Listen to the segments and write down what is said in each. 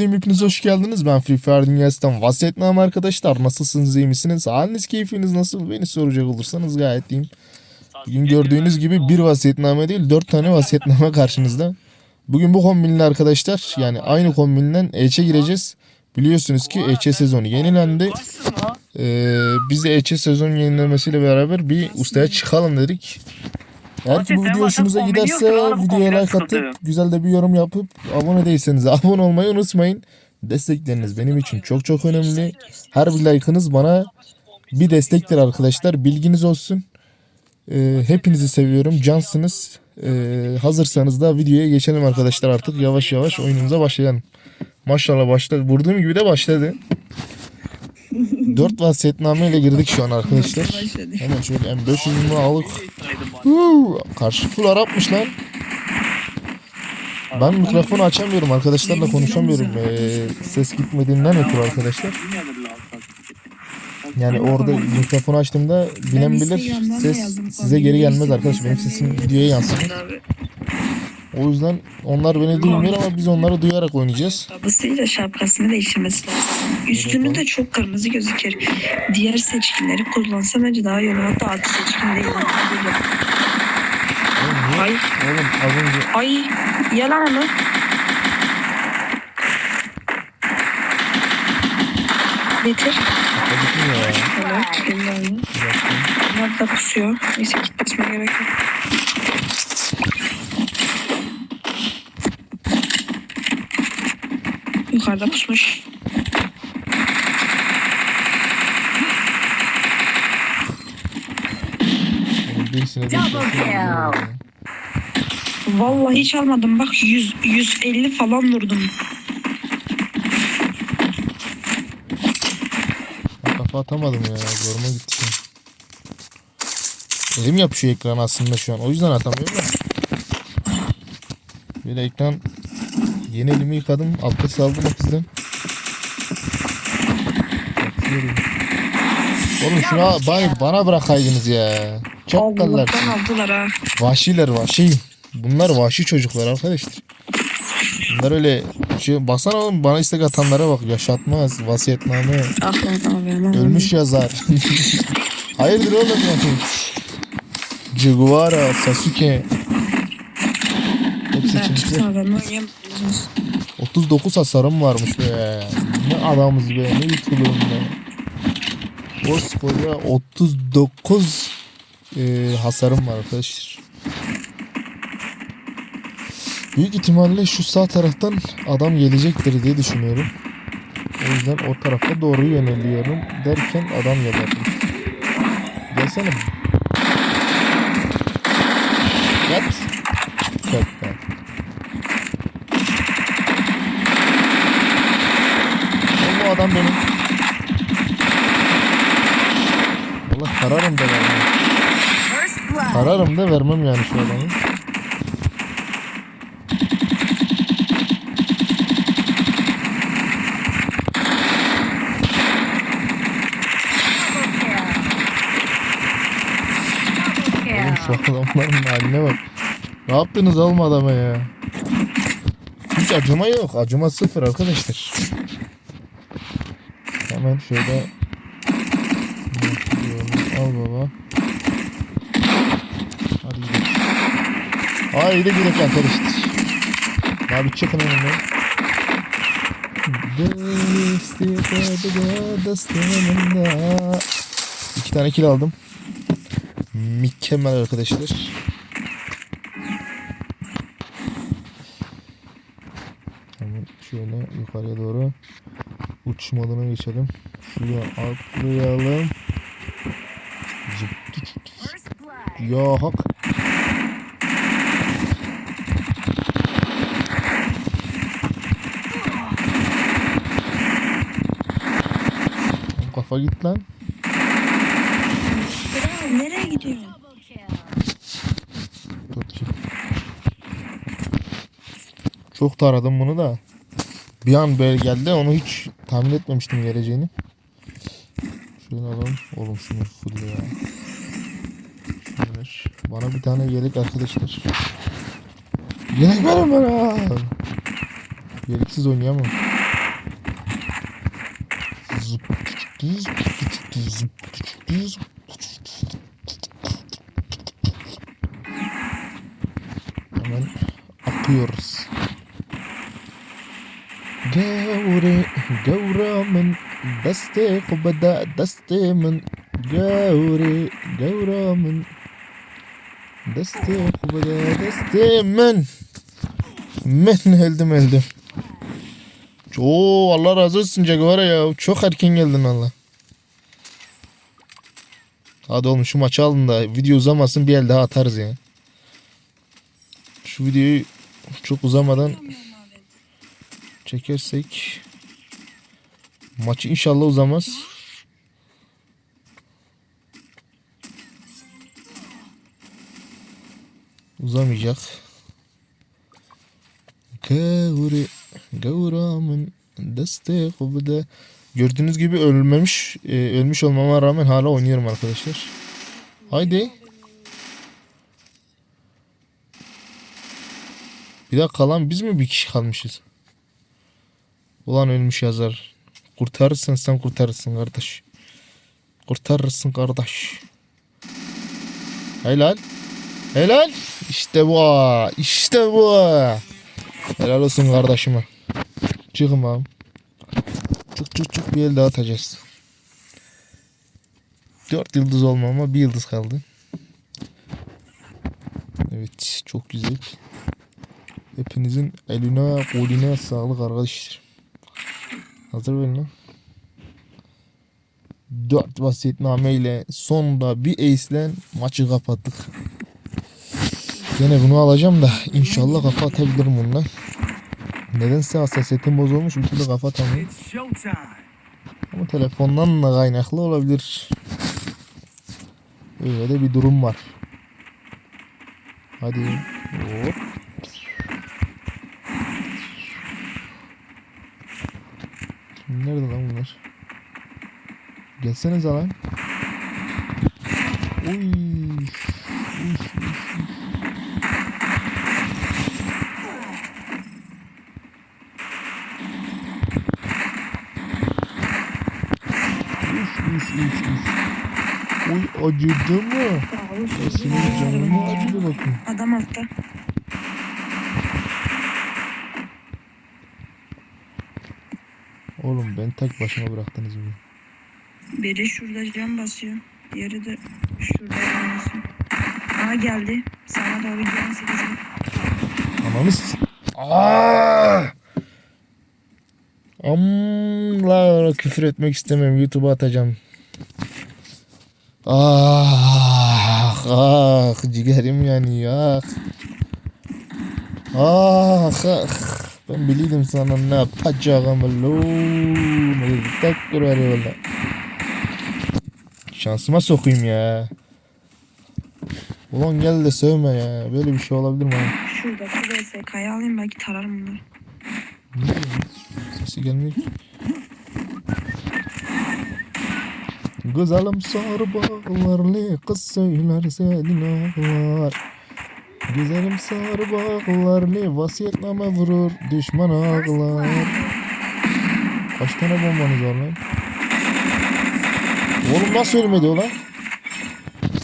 Öncelikle hepiniz hoş geldiniz. Ben Free Fire Dünyası'ndan vasiyetname arkadaşlar. Nasılsınız, iyi misiniz? Haliniz, keyfiniz nasıl? Beni soracak olursanız gayet iyiyim. Bugün gördüğünüz gibi bir vasiyetname değil, dört tane vasiyetname karşınızda. Bugün bu kombinle arkadaşlar, yani aynı kombinden Eç'e gireceğiz. Biliyorsunuz ki Eç'e sezonu yenilendi. Ee, biz de Eç'e sezon yenilemesiyle beraber bir ustaya çıkalım dedik. Eğer ki bu video hoşunuza giderse videoya like atıp güzel de bir yorum yapıp abone değilseniz abone olmayı unutmayın. Destekleriniz benim için çok çok önemli. Her bir like'ınız bana bir destektir arkadaşlar. Bilginiz olsun. Ee, hepinizi seviyorum. Cansınız. Ee, hazırsanız da videoya geçelim arkadaşlar artık. Yavaş yavaş oyunumuza başlayalım. Maşallah başladı. Vurduğum gibi de başladı. Dört vasiyetname ile girdik şu an arkadaşlar. Hemen şöyle M500'ümü alıp Huu, karşı full Arapmış lan. Ben mikrofonu açamıyorum arkadaşlarla konuşamıyorum. Ee, ses gitmediğinden ötürü arkadaşlar. Yani orada mikrofonu açtığımda bilen bilir ses size geri gelmez arkadaş. Benim sesim videoya yansır. O yüzden onlar beni duymuyor ama biz onları duyarak oynayacağız. Babasıyla şapkasını değiştirmesi lazım. Üstünü de çok kırmızı gözükür. Diğer seçkinleri kullansa bence daha iyi olur. Hatta adı seçkin değil. Ay, Oğlum az önce ay, yalan onu. Getir. gitmiyor ya. Dakika. Bunlar da kusuyor. Neyse gitmesine gerek yok. Yukarıda pusmuş. Birisine de. Vallahi hiç almadım. Bak 100, 150 falan vurdum. Kafa atamadım ya. Zoruma gitti. Elim yapışıyor ekran aslında şu an. O yüzden atamıyorum da. Böyle ekran yeni elimi yıkadım. Abdest aldım o kızdan. Oğlum şuna bana, bana bırakaydınız ya. Çakkallar. Allah'tan aldılar ha. Vahşiler vahşi. Bunlar vahşi çocuklar arkadaşlar. Bunlar öyle şey baksana oğlum bana istek atanlara bak yaşatmaz vasiyetname Ah aman. ölmüş yazar. Hayırdır oğlum yani. Jaguara, Sasuke. Hepsi Ben içimizde. tutsana ben oynayamıyorsunuz. 39 hasarım varmış be. Ne adamız be ne yutulum be. Koskoca 39 e, hasarım var arkadaşlar. Büyük ihtimalle şu sağ taraftan adam gelecektir diye düşünüyorum. O yüzden o tarafa doğru yöneliyorum derken adam gelir. Gelsene. Yat. Yat. Yat. Oğlum bu adam benim. Allah kararım da vermem. Kararım da vermem yani şu adamı. Oğlum şu adamların haline bak. Ne yaptınız oğlum adama ya? Hiç acıma yok. Acıma sıfır arkadaşlar. Hemen şöyle al baba. Hadi gidelim. Haydi gidelim arkadaşlar. Abi çıkın önüne. İki tane kill aldım. Mükemmel arkadaşlar. Hemen şöyle yukarıya doğru uç moduna geçelim. Şuraya atlayalım. Ya hak. Kafa git lan. Nereye gidiyorsun? Çok taradım bunu da. Bir an böyle geldi onu hiç tahmin etmemiştim geleceğini. Şöyle alalım. Oğlum şunu full ya. Şunu ver. Bana bir tane yelek arkadaşlar. Yelek verin bana. Yeleksiz oynayamam. Hemen akıyoruz. Gavre, gavramın deste kubada deste min Gavre, gavramın deste kubada deste min Men öldüm öldüm. Oo Allah razı olsun Jaguar'a ya. Çok erken geldin Allah. Hadi oğlum şu maçı alın da video uzamasın bir el daha atarız ya. Şu videoyu çok uzamadan çekersek maçı inşallah uzamaz. Uzamayacak. Gavri Gavramın deste kubda Gördüğünüz gibi ölmemiş e, ölmüş olmama rağmen hala oynuyorum arkadaşlar. Haydi. Bir daha kalan biz mi bir kişi kalmışız? Ulan ölmüş yazar. Kurtarırsın sen kurtarırsın kardeş. Kurtarırsın kardeş. Helal. Helal. İşte bu. İşte bu. Helal olsun kardeşime. Çıkın bakalım. Çık çık çık bir el daha atacağız. Dört yıldız olmama bir yıldız kaldı. Evet çok güzel. Hepinizin eline koluna sağlık arkadaşlar. Hazır verin lan. Dört vasiyetname ile sonunda bir ace ile maçı kapattık. Gene bunu alacağım da inşallah kafa atabilirim bununla. Nedense hassasiyetim bozulmuş bir türlü kafa showtime. Ama telefondan da kaynaklı olabilir. Öyle de bir durum var. Hadi. Hop. Nerede lan bunlar? Gelsenize lan. Uy. Acıdı mı? Senin canın mı acıdı bakın. Adam altta. Oğlum ben tek başıma bıraktınız beni. Biri şurada cam basıyor. Diğeri de şurada cam basıyor. Aa geldi. Sana doğru gelen sekiz. Ananı s- Aaaa! Amla küfür etmek istemem. YouTube'a atacağım. Ah, ah, ciğerim yanıyor. Ah, ah. Ben biliyordum sana ne yapacağımı lo. Tek var valla. Şansıma sokayım ya. Ulan gel de sövme ya. Böyle bir şey olabilir mi? abi? Şuradaki VSK'yı alayım belki tararım bunları. Sesi gelmiyor ki. Güzelim sarı bağlarlı kız söylerse dinler. Güzelim sarı bağlarlı vasiyetname vurur düşman ağlar. Kaç tane bombanız var lan? Oğlum nasıl ölmedi o lan?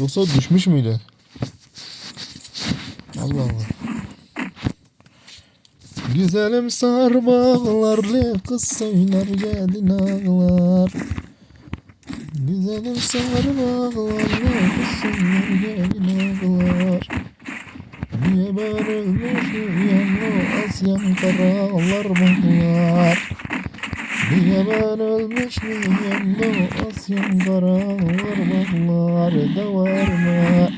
Yoksa düşmüş müydü? Allah Allah. Güzelim sar bağlarlı kız söyler gelin ağlar. Güzelim sar bağlarlı kız söyler gelin ağlar. Niye ölmüşüm yanlı Asyam karalar bağlar. Niye ölmüşüm yanlı Asyam karalar bağlar. De var mı?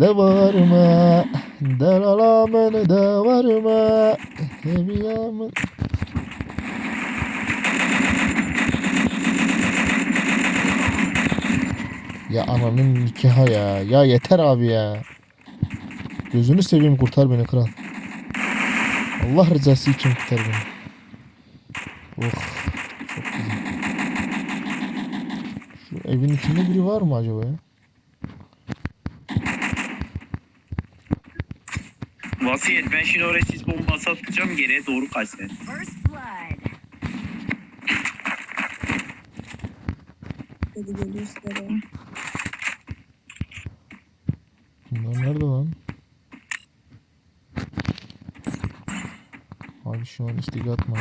De var mı? Delalamın de var mı? Heviyamın Ya ananın nikahı ya. Ya yeter abi ya. Gözünü seveyim kurtar beni kral. Allah rızası için kurtar beni. Oh. Çok güzel. Şu evin içinde biri var mı acaba ya? Vasiyet ben şimdi oraya sis bombası atacağım geriye doğru kaç sen. First blood. Bunlar nerede lan? Abi şu an istek atma.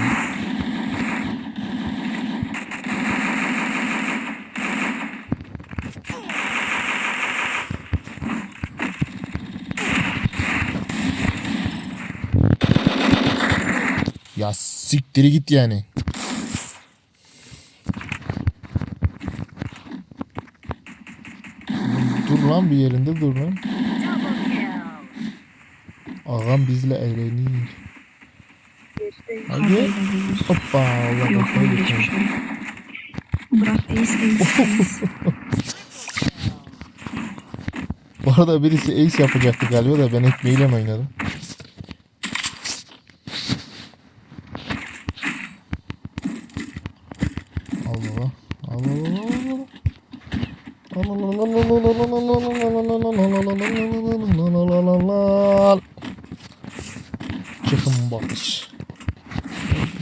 Ya siktiri git yani. Dur lan bir yerinde dur lan. Ağam bizle eğlenir. Hadi. Hoppa Allah Yok öyle geçmiş. Bırak ace ace ace. Bu arada birisi ace yapacaktı galiba da ben ekmeğiyle oynadım. Allah Allah. Allah. Çıkın bakış.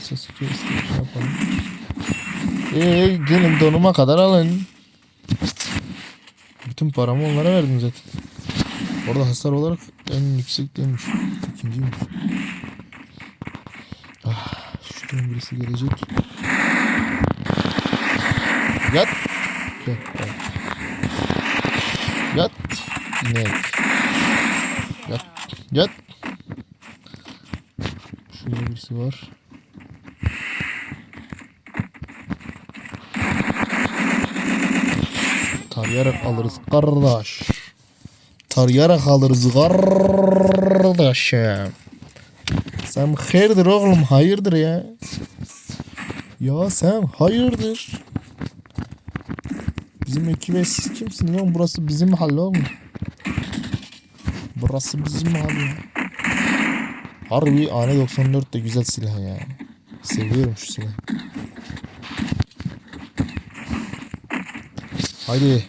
Sesi kesti. Şey yapalım. Ee, gelin donuma kadar alın. Bütün paramı onlara verdim zaten. Orada hasar olarak en yüksek değilmiş. İkinciymiş. Ah, şuradan birisi gelecek. Yat. Yat. Yat. İnek. Yat. Yat. Şurada birisi var. Tarayarak alırız kardeş. Tarayarak alırız kardeşim. Sen hayırdır oğlum hayırdır ya. Ya sen hayırdır. Bizim ekibe siz kimsin lan? Burası bizim mahalle oğlum. Burası bizim mahalle. Harbi AN-94 de güzel silah ya. Seviyorum şu silahı. Haydi.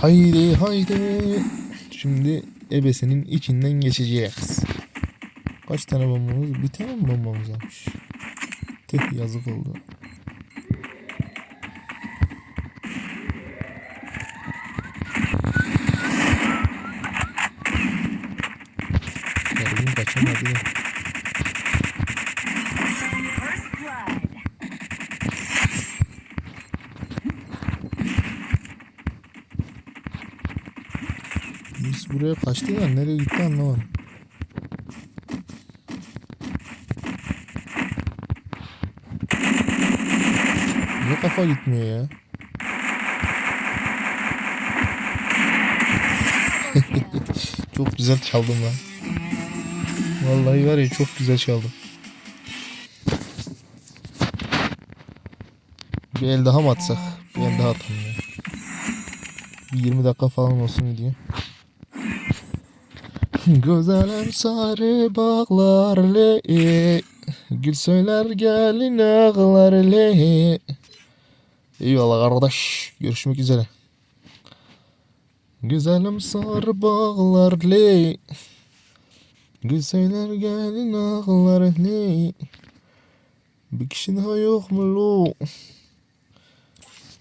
Haydi haydi. Şimdi ebesinin içinden geçeceğiz. Kaç tane bombamız? Bir tane mi bombamız varmış? Tüh yazık oldu. Garibim kaçamadı. Buraya kaçtı da nereye gitti anlamadım. Niye kafa gitmiyor ya? çok güzel çaldım lan. Vallahi var ya çok güzel çaldım. Bir el daha mı atsak? Bir el daha atalım ya. Bir 20 dakika falan olsun diye. Güzelim sarı bağlar le Gül söyler gelin ağlar le Eyvallah kardeş. Görüşmek üzere. Güzelim sarı bağlar le Gül söyler gelin ağlar le Bir kişi daha yok mu lo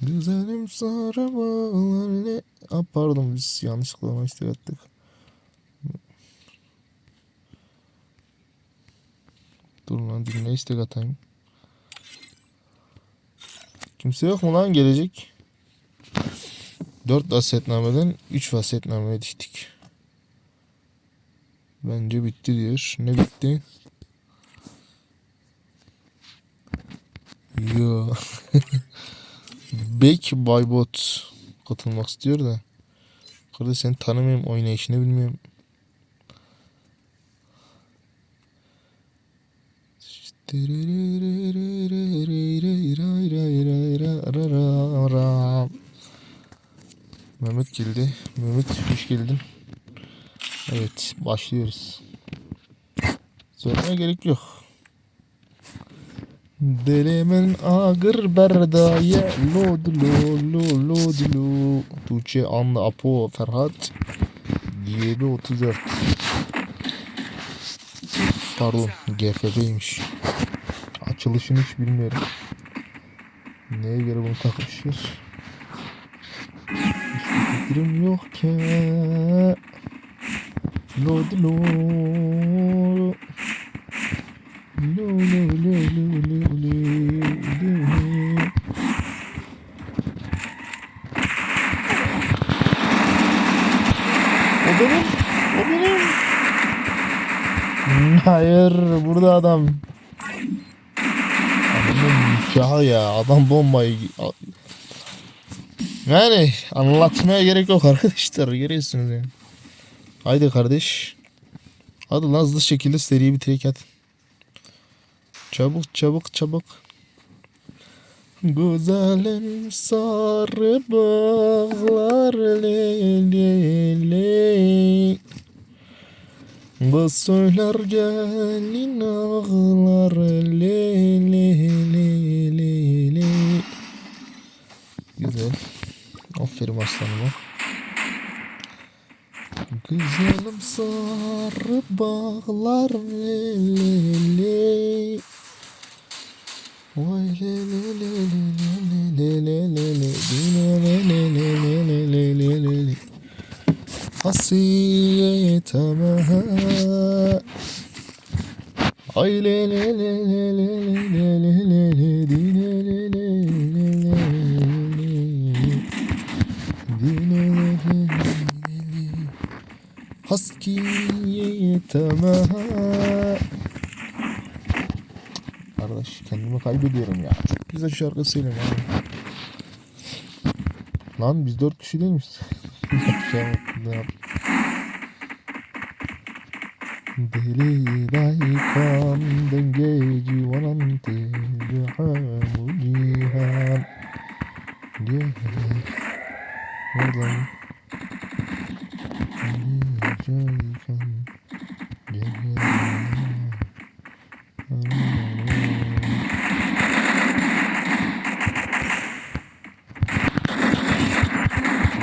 Güzelim sarı bağlar le Aa, Pardon biz yanlışlıkla istek. Dur lan birine istek atayım. Kimse yok mu lan gelecek? 4 vasiyetnameden 3 vasiyetnameye düştük. Bence bitti diyor. Ne bitti? Yo. Bek Baybot katılmak istiyor da. Kardeş seni tanımıyorum, oynayışını bilmiyorum. Mehmet geldi. Mehmet hoş geldin. Evet başlıyoruz. Sormaya gerek yok. Dilimin ağır berdaya lod lo lo lod lo Tuğçe Anlı Apo Ferhat 734 Pardon GFB'ymiş Açılışını hiç bilmiyorum Neye göre bunu takmışlar? Hiçbir fikrim yok ki. Lo di lo. Lo lo lo lo lo lo lo. O benim. O benim. Hmm, Hayır burada adam. Nikahı ya. Adam bombayı... Yani anlatmaya gerek yok arkadaşlar. Görüyorsunuz yani. Haydi kardeş. Hadi lan hızlı şekilde seriyi bitirek hadi. Çabuk çabuk çabuk. Güzelim sarı bağlar le le Kız söyler gelin ağlar le le le le le. Güzel. Aferin aslanıma. Güzelim sarı bağlar le le le. Vay le le le le le le le le le le Hasiyet ama Ay le le le le le le le le le di le le le le le di le le kendimi kaybediyorum ya. Çok şarkı söylüyorum abi. Lan biz dört kişi değil miyiz? da Deli baykam dengeci valanti Duhamu cihan. Cihan Oradan Deli baykam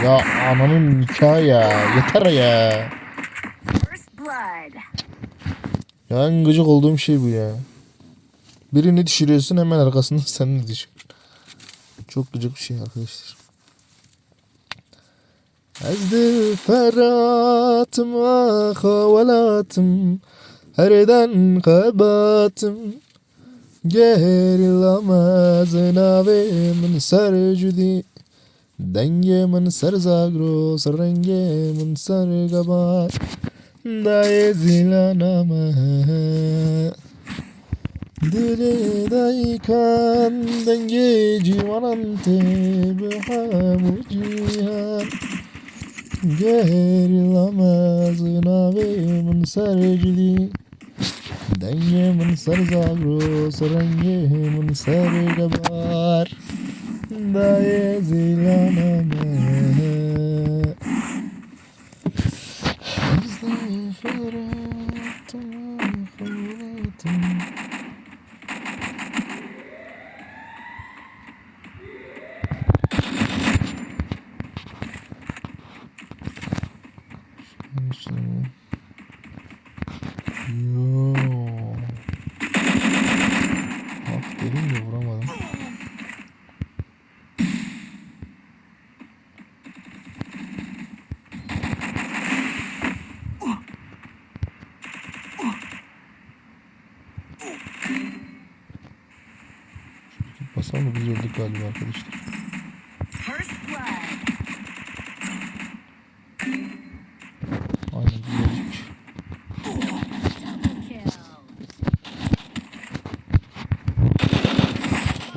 Ya ananın nikahı ya. Yeter ya. Ya en gıcık olduğum şey bu ya. Birini düşürüyorsun hemen arkasında sen de düşür. Çok gıcık bir şey arkadaşlar. Ezdi feratım ah havalatım Herden kabatım Gerilamaz navimin sercudi Denge mın sar zagro sar renge mın sar gabar Daye zilanama Dile daykan denge civanante Bıhamu cihan Gerilamaz nave mın sar cidi Denge mın sar zagro sar renge mın sar gabar da yazılan Bizden Basalım mı biz öldük galiba arkadaşlar. Aynen biz öldük.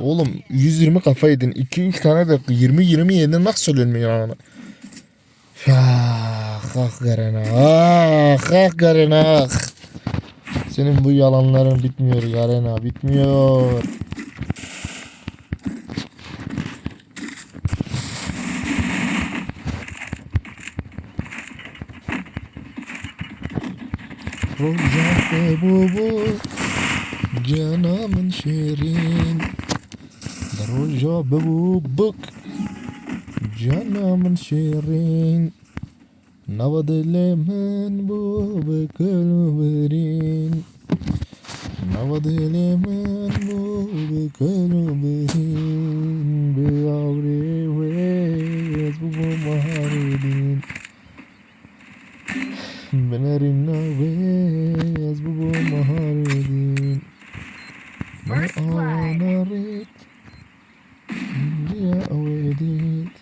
Oğlum 120 kafa yedin. 2-3 tane de 20-20 yedin. Nasıl ölmüyor yani? Ah, ah Garen ah, ah Garen ah. Senin bu yalanların bitmiyor Garen bitmiyor. Olacak be bu bu Canımın şirin Roja be bu bık Canımın şirin نبض اليمن بو بكل برين نبض اليمن بو بكل برين بيعوري ويس بو مهاري bu bu maharedin. Ma First blood. anaret. Diya avedit.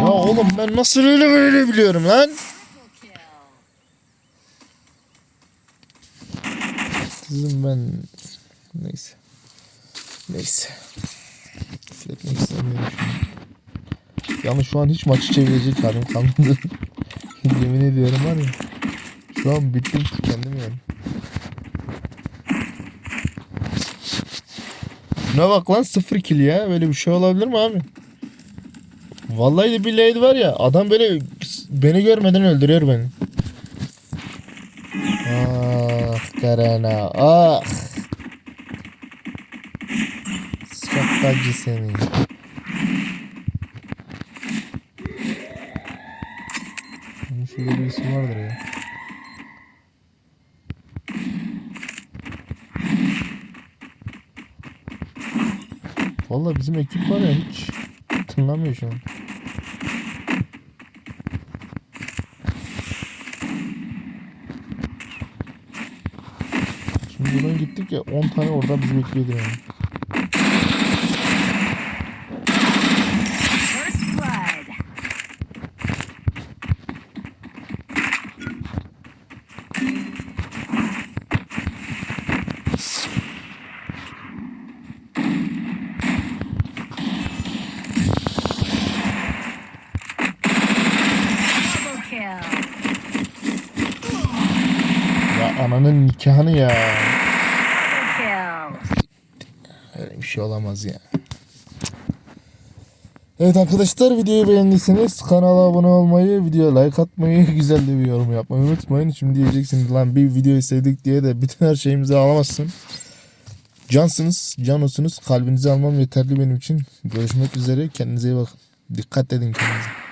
Ya oğlum ben nasıl öyle böyle biliyorum lan? Kızım ben neyse. Neyse. Üfletmek istemiyorum şu an. Yani şu an hiç maçı çevirecek halim kalmadı. Yemin ediyorum var ya. Şu an bittim tükendim yani. Şuna bak lan sıfır kill ya. Böyle bir şey olabilir mi abi? Vallahi de billahi var ya adam böyle beni görmeden öldürüyor beni. Ah Karana ah. Şakacı seni. Bunun şöyle bir isim vardır ya. Vallahi bizim ekip var ya hiç tınlamıyor şu an. Şimdi buradan gittik ya 10 tane orada bizi bekliyordu yani. First blood. Double kill. Ya ananın nikahını ya. Öyle bir şey olamaz ya. Evet arkadaşlar videoyu beğendiyseniz kanala abone olmayı, videoya like atmayı, güzel de bir yorum yapmayı unutmayın. Şimdi diyeceksiniz lan bir video sevdik diye de bütün her şeyimizi alamazsın. Cansınız, canosunuz. Kalbinizi almam yeterli benim için. Görüşmek üzere. Kendinize iyi bakın. Dikkat edin kendinize.